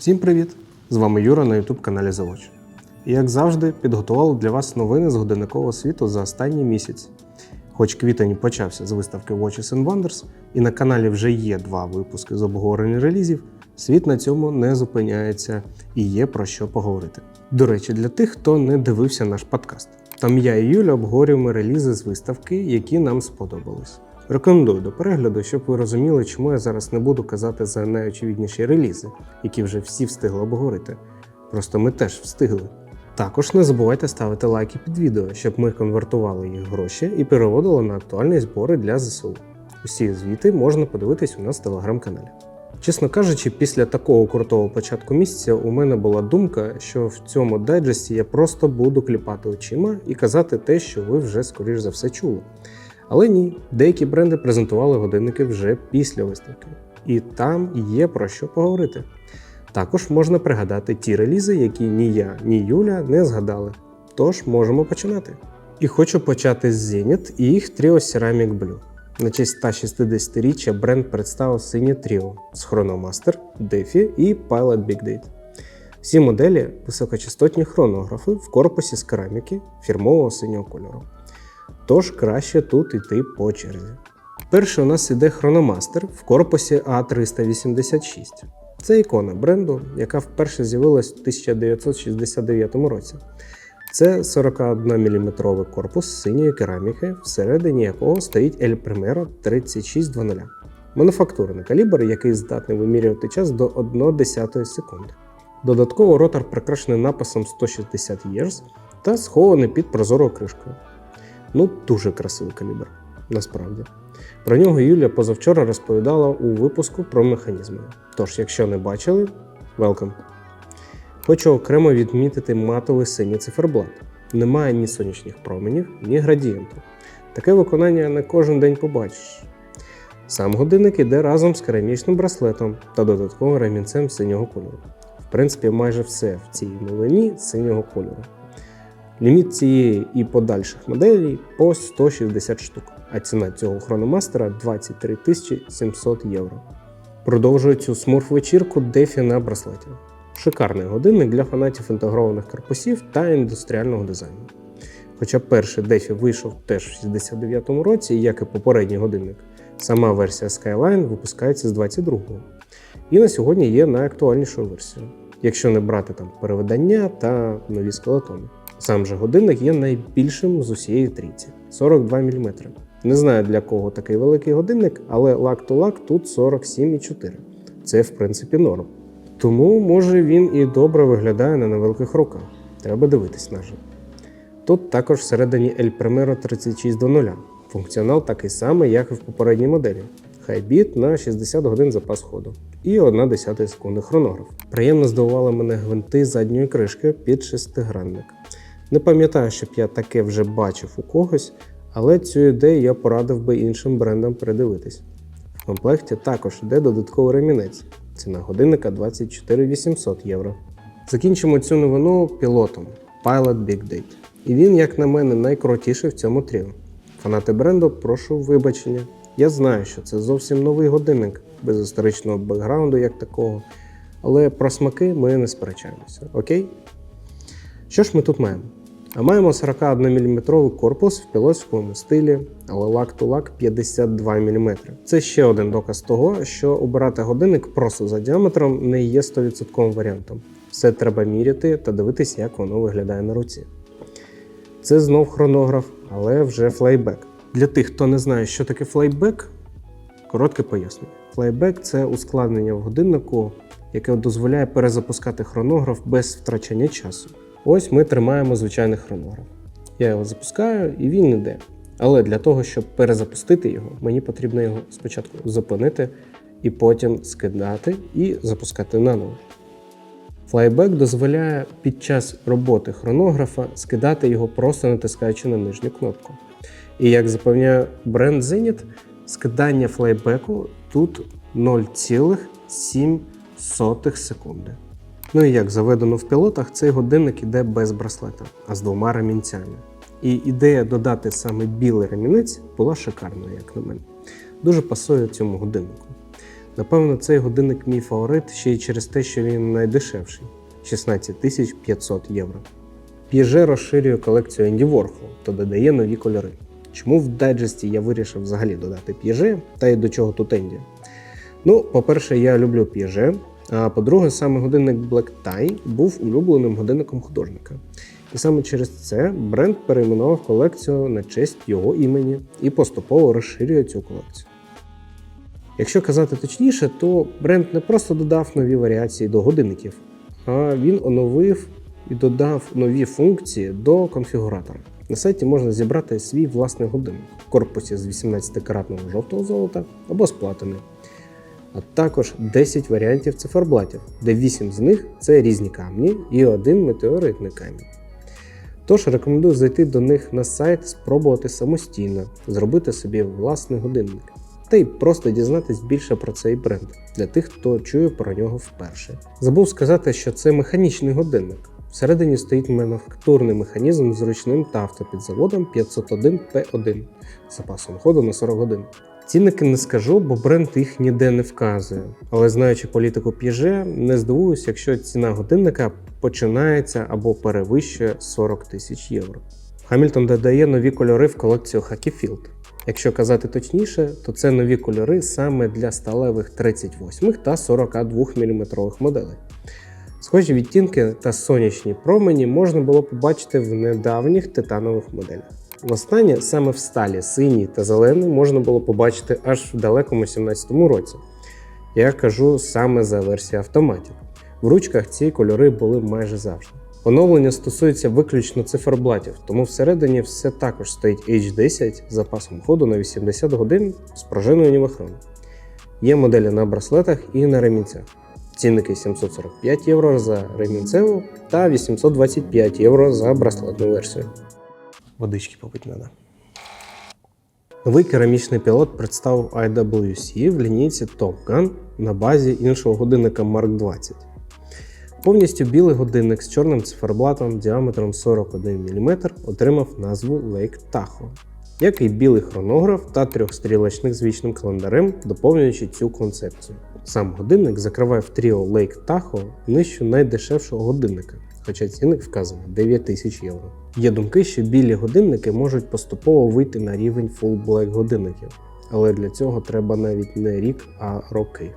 Всім привіт! З вами Юра на youtube каналі Завоч. І як завжди, підготували для вас новини з годинникового світу за останній місяць. Хоч квітень почався з виставки Watches and Wonders, і на каналі вже є два випуски з обговорення релізів, світ на цьому не зупиняється і є про що поговорити. До речі, для тих, хто не дивився наш подкаст. Там я і Юля обговорюємо релізи з виставки, які нам сподобались. Рекомендую до перегляду, щоб ви розуміли, чому я зараз не буду казати за найочевидніші релізи, які вже всі встигли обговорити. Просто ми теж встигли. Також не забувайте ставити лайки під відео, щоб ми конвертували їх гроші і переводили на актуальні збори для ЗСУ. Усі звіти можна подивитись у нас в телеграм-каналі. Чесно кажучи, після такого крутого початку місяця у мене була думка, що в цьому дайджесті я просто буду кліпати очима і казати те, що ви вже скоріш за все чули. Але ні, деякі бренди презентували годинники вже після виставки, і там є про що поговорити. Також можна пригадати ті релізи, які ні я, ні Юля не згадали. Тож можемо починати. І хочу почати з Zenit і їх Trio Ceramic Blue. На честь 160-річчя бренд представив синє тріо з Chronomaster, DeFi і Pilot Big Date. Всі моделі високочастотні хронографи в корпусі з кераміки фірмового синього кольору. Тож краще тут йти по черзі. Перший у нас іде Chronomaster в корпусі А386. Це ікона бренду, яка вперше з'явилась в 1969 році. Це 41 мм корпус синьої кераміки, всередині якого стоїть El Primero 3600. Мануфактурний калібр, який здатний вимірювати час до 1 десятої секунди. Додатково ротор прикрашений написом 160 Years та схований під прозорою кришкою. Ну, дуже красивий калібр, насправді. Про нього Юлія позавчора розповідала у випуску про механізми. Тож, якщо не бачили, welcome. Хочу окремо відмітити матовий синій циферблат. Немає ні сонячних променів, ні градієнту. Таке виконання не кожен день побачиш. Сам годинник іде разом з керамічним браслетом та додатковим ремінцем синього кольору. В принципі, майже все в цій новині синього кольору. Ліміт цієї і подальших моделей по 160 штук, а ціна цього хрономастера 23 700 євро. Продовжує цю смурф-вечірку дефі на браслеті. Шикарний годинник для фанатів інтегрованих корпусів та індустріального дизайну. Хоча перший дефі вийшов теж в 69-му році, як і попередній годинник, сама версія Skyline випускається з 22-го. І на сьогодні є найактуальнішою версією, якщо не брати там переведення та нові скелетони. Сам же годинник є найбільшим з усієї трійці 42 мм. Не знаю для кого такий великий годинник, але лак-то-лак тут 47,4. Це в принципі норм. Тому, може, він і добре виглядає на невеликих руках. Треба дивитись на живо. Тут також всередині El Primero 3600. Функціонал такий самий, як і в попередній моделі. Хайбіт на 60 годин запас ходу і 1 десята секунди хронограф. Приємно здивували мене гвинти задньої кришки під шестигранник. Не пам'ятаю, щоб я таке вже бачив у когось, але цю ідею я порадив би іншим брендам передивитись. В комплекті також йде додатковий ремінець. Ціна годинника 24 800 євро. Закінчимо цю новину пілотом Pilot Big Date. І він, як на мене, найкрутіший в цьому тріо. Фанати бренду, прошу вибачення. Я знаю, що це зовсім новий годинник, без історичного бекграунду як такого. Але про смаки ми не сперечаємося, окей? Що ж ми тут маємо? А маємо 41 мм корпус в пілотському стилі, але лак-то-лак 52 мм. Це ще один доказ того, що обирати годинник просто за діаметром не є 100% варіантом. Все треба міряти та дивитись, як воно виглядає на руці. Це знов хронограф, але вже флейбек. Для тих, хто не знає, що таке флейбек, коротке пояснення. Флейбек це ускладнення в годиннику, яке дозволяє перезапускати хронограф без втрачання часу. Ось ми тримаємо звичайний хронограф. Я його запускаю і він йде. Але для того, щоб перезапустити його, мені потрібно його спочатку зупинити і потім скидати і запускати наново. Флайбек дозволяє під час роботи хронографа скидати його просто натискаючи на нижню кнопку. І як запевняє бренд Zenit, скидання флайбеку тут 0,7 секунди. Ну і як заведено в пілотах, цей годинник іде без браслета, а з двома ремінцями. І ідея додати саме білий ремінець була шикарною, як на мене. Дуже пасує цьому годиннику. Напевно, цей годинник мій фаворит ще й через те, що він найдешевший 16 тисяч 500 євро. Piaget розширює колекцію Енді Warhol та додає нові кольори. Чому в дайджесті я вирішив взагалі додати Piaget, та й до чого тут Енді? Ну, по-перше, я люблю а по-друге, саме годинник Black Tie був улюбленим годинником художника. І саме через це бренд перейменував колекцію на честь його імені і поступово розширює цю колекцію. Якщо казати точніше, то бренд не просто додав нові варіації до годинників, а він оновив і додав нові функції до конфігуратора. На сайті можна зібрати свій власний годинник в корпусі з 18-каратного жовтого золота або з платини, а також 10 варіантів циферблатів, де 8 з них це різні камні і один метеоритний камінь. Тож рекомендую зайти до них на сайт, спробувати самостійно, зробити собі власний годинник. Та й просто дізнатись більше про цей бренд для тих, хто чує про нього вперше. Забув сказати, що це механічний годинник. Всередині стоїть мануфактурний механізм з ручним та автопідзаводом 501P1 з запасом ходу на 40 годин. Цінники не скажу, бо бренд їх ніде не вказує. Але знаючи політику Piaget, не здивуюсь, якщо ціна годинника починається або перевищує 40 тисяч євро. Хамільтон додає нові кольори в колекцію Field. Якщо казати точніше, то це нові кольори саме для сталевих 38 та 42 мм моделей. Схожі відтінки та сонячні промені можна було побачити в недавніх титанових моделях. Востаннє саме в сталі синій та зелений можна було побачити аж в далекому 17-му році. Я кажу саме за версію автоматів. В ручках ці кольори були майже завжди. Оновлення стосується виключно циферблатів, тому всередині все також стоїть H10 з запасом ходу на 80 годин з пружиною нівахрону. Є моделі на браслетах і на ремінцях. Цінники 745 євро за ремінцеву та 825 євро за браслетну версію. Водички попити треба. Новий керамічний пілот представив IWC в лінійці Top Gun на базі іншого годинника Mark 20. Повністю білий годинник з чорним циферблатом діаметром 41 мм отримав назву Lake Tahoe, як і білий хронограф та трьохстрілочник з вічним календарем, доповнюючи цю концепцію. Сам годинник закриває в тріо Lake Tahoe нижчу найдешевшого годинника, хоча цінник вказаний 9 тисяч євро. Є думки, що білі годинники можуть поступово вийти на рівень Full Black годинників, але для цього треба навіть не рік, а роки.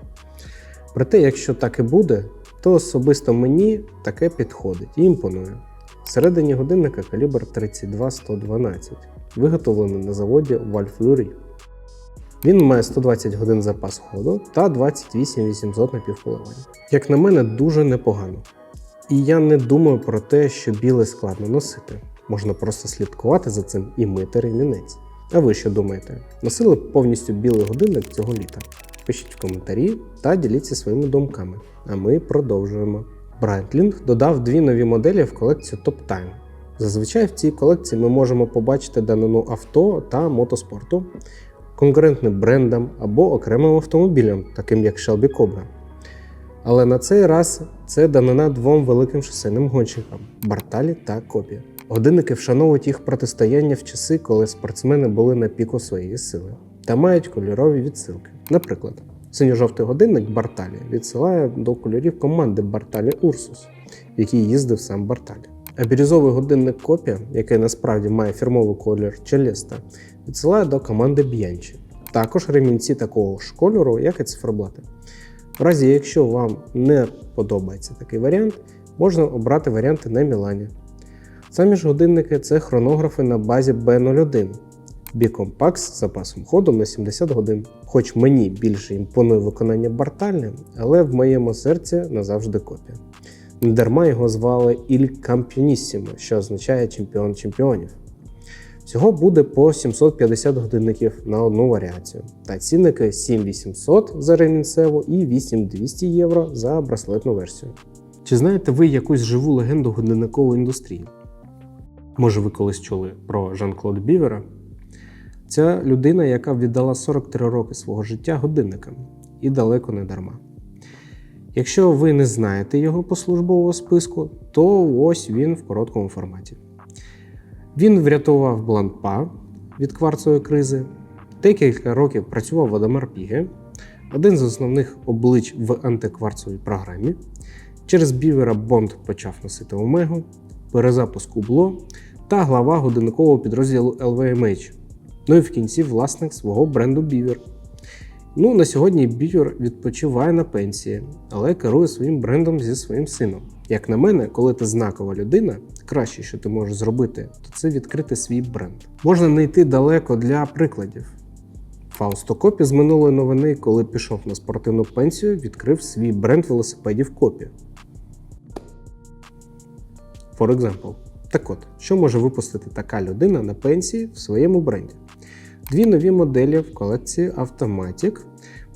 Проте, якщо так і буде, то особисто мені таке підходить і імпонує. Всередині годинника калібр 32112, виготовлений на заводі Вальфлюрі. Він має 120 годин запас ходу та 28 800 на. Як на мене, дуже непогано. І я не думаю про те, що біле складно носити. Можна просто слідкувати за цим і мити ремінець. А ви що думаєте? Носили повністю білий годинник цього літа? Пишіть в коментарі та діліться своїми думками. А ми продовжуємо. Breitling додав дві нові моделі в колекцію Top Time. Зазвичай в цій колекції ми можемо побачити данину авто та мотоспорту, конкурентним брендам або окремим автомобілям, таким як Shelby Cobra. Але на цей раз це данина двом великим шосейним гонщикам Барталі та Копі. Годинники вшановують їх протистояння в часи, коли спортсмени були на піку своєї сили, та мають кольорові відсилки. Наприклад, синьо-жовтий годинник Барталі відсилає до кольорів команди Барталі Урсус, в якій їздив сам Барталі. А бірюзовий годинник Копі, який насправді має фірмовий колір Челеста, відсилає до команди Б'янчі. Також ремінці такого ж кольору, як і циферблати. В разі, якщо вам не подобається такий варіант, можна обрати варіанти на Мілані. Самі ж годинники це хронографи на базі B01, Бікомпакс з запасом ходу на 70 годин. Хоч мені більше імпонує виконання Бартальне, але в моєму серці назавжди копія. Недарма його звали Іль Кампіоніссімо, що означає чемпіон чемпіонів. Всього буде по 750 годинників на одну варіацію, та цінники 7800 за ремінцеву і 8200 євро за браслетну версію. Чи знаєте ви якусь живу легенду годинникової індустрії? Може, ви колись чули про Жан-Клод Бівера? Це людина, яка віддала 43 роки свого життя годинникам, і далеко не дарма. Якщо ви не знаєте його по службового списку, то ось він в короткому форматі. Він врятував Бланпа від кварцової кризи, декілька років працював в Адамар Піге, один з основних облич в антикварцовій програмі. Через бівера Бонд почав носити Омегу, перезапуск Убло та глава годинникового підрозділу LVMH. Ну і в кінці власник свого бренду Beaver. Ну, на сьогодні Beaver відпочиває на пенсії, але керує своїм брендом зі своїм сином. Як на мене, коли ти знакова людина, краще, що ти можеш зробити, то це відкрити свій бренд. Можна не йти далеко для прикладів. Фаусто Копі з минулої новини, коли пішов на спортивну пенсію, відкрив свій бренд велосипедів Копі. For example. Так от, що може випустити така людина на пенсії в своєму бренді? Дві нові моделі в колекції Automatic,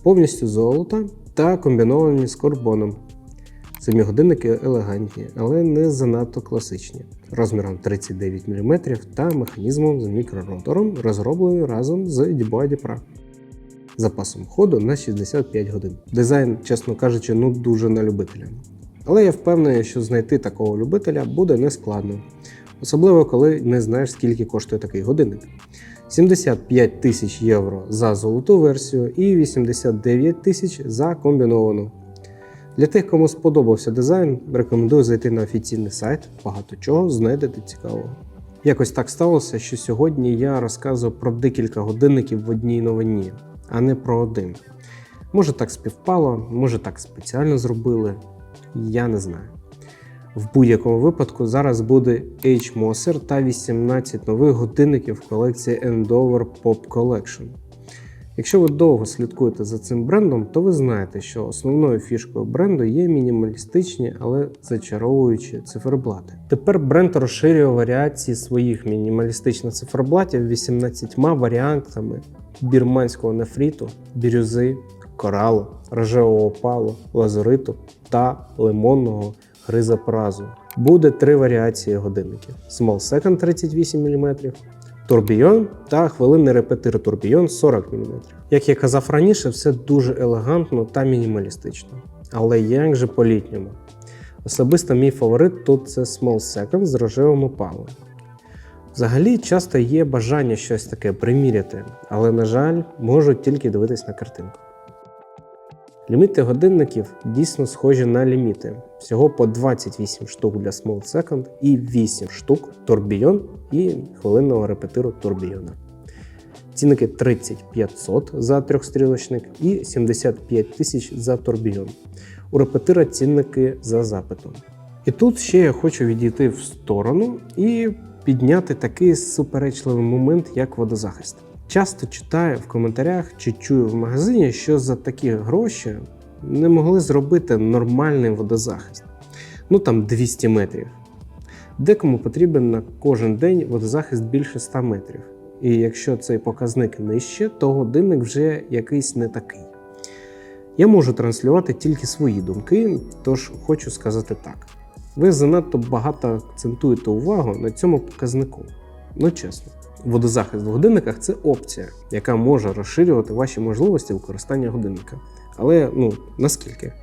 повністю золота та комбіновані з карбоном. Самі годинники елегантні, але не занадто класичні, розміром 39 мм та механізмом з мікроротором, розроблені разом з Dubois Duprat. Запасом ходу на 65 годин. Дизайн, чесно кажучи, ну дуже на любителя. Але я впевнений, що знайти такого любителя буде нескладно, особливо коли не знаєш, скільки коштує такий годинник. 75 тисяч євро за золоту версію і 89 тисяч за комбіновану. Для тих, кому сподобався дизайн, рекомендую зайти на офіційний сайт, багато чого знайдете цікавого. Якось так сталося, що сьогодні я розказую про декілька годинників в одній новині, а не про один. Може так співпало, може так спеціально зробили, я не знаю. В будь-якому випадку зараз буде H Moser та 18 нових годинників в колекції Endover Pop Collection. Якщо ви довго слідкуєте за цим брендом, то ви знаєте, що основною фішкою бренду є мінімалістичні, але зачаровуючі циферблати. Тепер бренд розширює варіації своїх мінімалістичних циферблатів 18 варіантами бірманського нефріту, бірюзи, коралу, рожевого опалу, лазуриту та лимонного гризопразу. Буде три варіації годинників: Small Second 38 мм, турбійон та хвилинний репетир турбійон 40 мм. Як я казав раніше, все дуже елегантно та мінімалістично. Але як же по-літньому? Особисто мій фаворит тут це Small Second з рожевим опалом. Взагалі, часто є бажання щось таке приміряти, але, на жаль, можу тільки дивитись на картинку. Ліміти годинників дійсно схожі на ліміти. Всього по 28 штук для Small Second і 8 штук турбійон і хвилинного репетиру турбійона. Цінники 3500 за трьохстрілочник і 75 тисяч за турбійон. У репетира цінники за запитом. І тут ще я хочу відійти в сторону і підняти такий суперечливий момент, як водозахист. Часто читаю в коментарях чи чую в магазині, що за такі гроші не могли зробити нормальний водозахист. Ну там 200 метрів. Декому потрібен на кожен день водозахист більше 100 метрів. І якщо цей показник нижче, то годинник вже якийсь не такий. Я можу транслювати тільки свої думки, тож хочу сказати так: ви занадто багато акцентуєте увагу на цьому показнику. Ну чесно. Водозахист в годинниках це опція, яка може розширювати ваші можливості використання годинника. Але ну наскільки?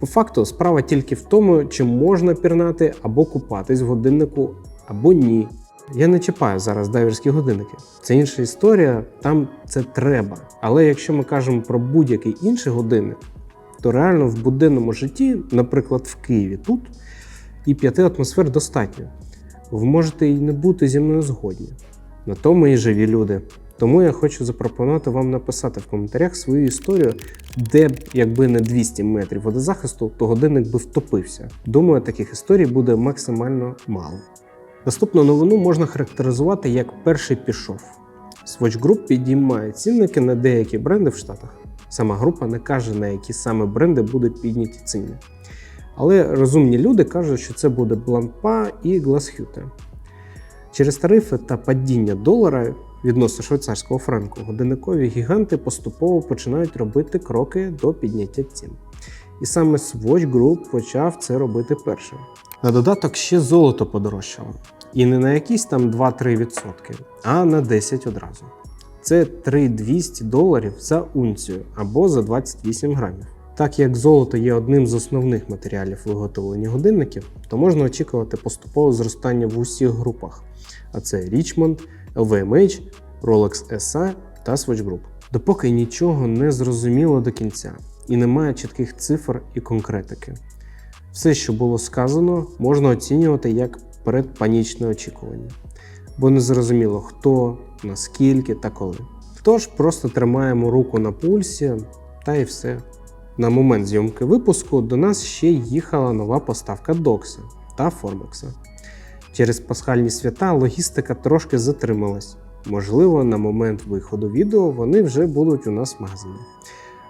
По факту, справа тільки в тому, чи можна пірнати або купатись в годиннику, або ні. Я не чіпаю зараз дайверські годинники. Це інша історія, там це треба. Але якщо ми кажемо про будь-який інший годинник, то реально в буденному житті, наприклад, в Києві тут, і п'яти атмосфер достатньо. Ви можете і не бути зі мною згодні. На тому і живі люди. Тому я хочу запропонувати вам написати в коментарях свою історію, де б, якби не 200 метрів водозахисту, то годинник би втопився. Думаю, таких історій буде максимально мало. Наступну новину можна характеризувати як перший пішов. Swatch Group підіймає цінники на деякі бренди в Штатах. Сама група не каже, на які саме бренди будуть підняті ціни. Але розумні люди кажуть, що це буде Blancpain і Glashütte. Через тарифи та падіння долара відносно швейцарського франку годинникові гіганти поступово починають робити кроки до підняття цін. І саме Swatch Group почав це робити першим. На додаток ще золото подорожчало. І не на якісь там 2-3%, а на 10 одразу. Це 3200 доларів за унцію або за 28 грамів. Так як золото є одним з основних матеріалів виготовлення годинників, то можна очікувати поступове зростання в усіх групах. А це Richmond, LVMH, Rolex SA та Swatch Group. допоки нічого не зрозуміло до кінця і немає чітких цифр і конкретики. Все, що було сказано, можна оцінювати як передпанічне очікування, бо не зрозуміло хто, наскільки та коли. Тож просто тримаємо руку на пульсі та і все. На момент зйомки випуску до нас ще їхала нова поставка Докса та Формекса. Через пасхальні свята логістика трошки затрималась. Можливо, на момент виходу відео вони вже будуть у нас в магазині.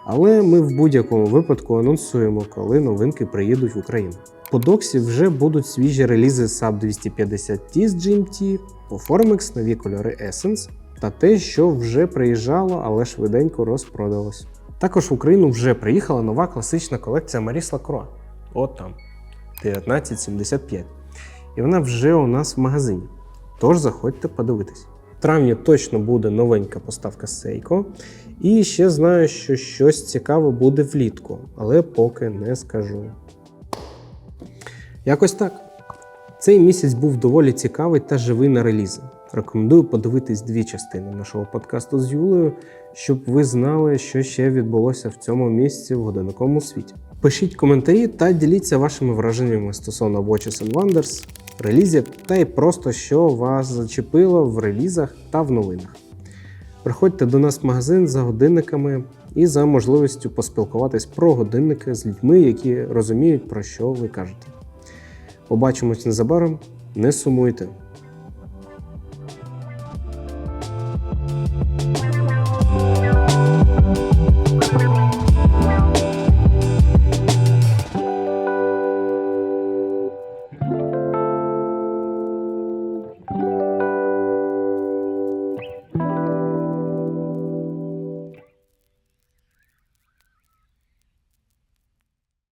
Але ми в будь-якому випадку анонсуємо, коли новинки приїдуть в Україну. По Доксі вже будуть свіжі релізи SAP 250T з GMT, по Formex нові кольори Essence та те, що вже приїжджало, але швиденько розпродалось. Також в Україну вже приїхала нова класична колекція Maris Lacroix. От там 1975. І вона вже у нас в магазині. Тож заходьте подивитись. В травні точно буде новенька поставка Seiko. І ще знаю, що щось цікаве буде влітку, але поки не скажу. Якось так. Цей місяць був доволі цікавий та живий на релізи. Рекомендую подивитись дві частини нашого подкасту з Юлею, щоб ви знали, що ще відбулося в цьому місці в годинниковому світі. Пишіть коментарі та діліться вашими враженнями стосовно Watches and Wonders, релізів та й просто що вас зачепило в релізах та в новинах. Приходьте до нас в магазин за годинниками і за можливістю поспілкуватись про годинники з людьми, які розуміють, про що ви кажете. Побачимось незабаром, не сумуйте.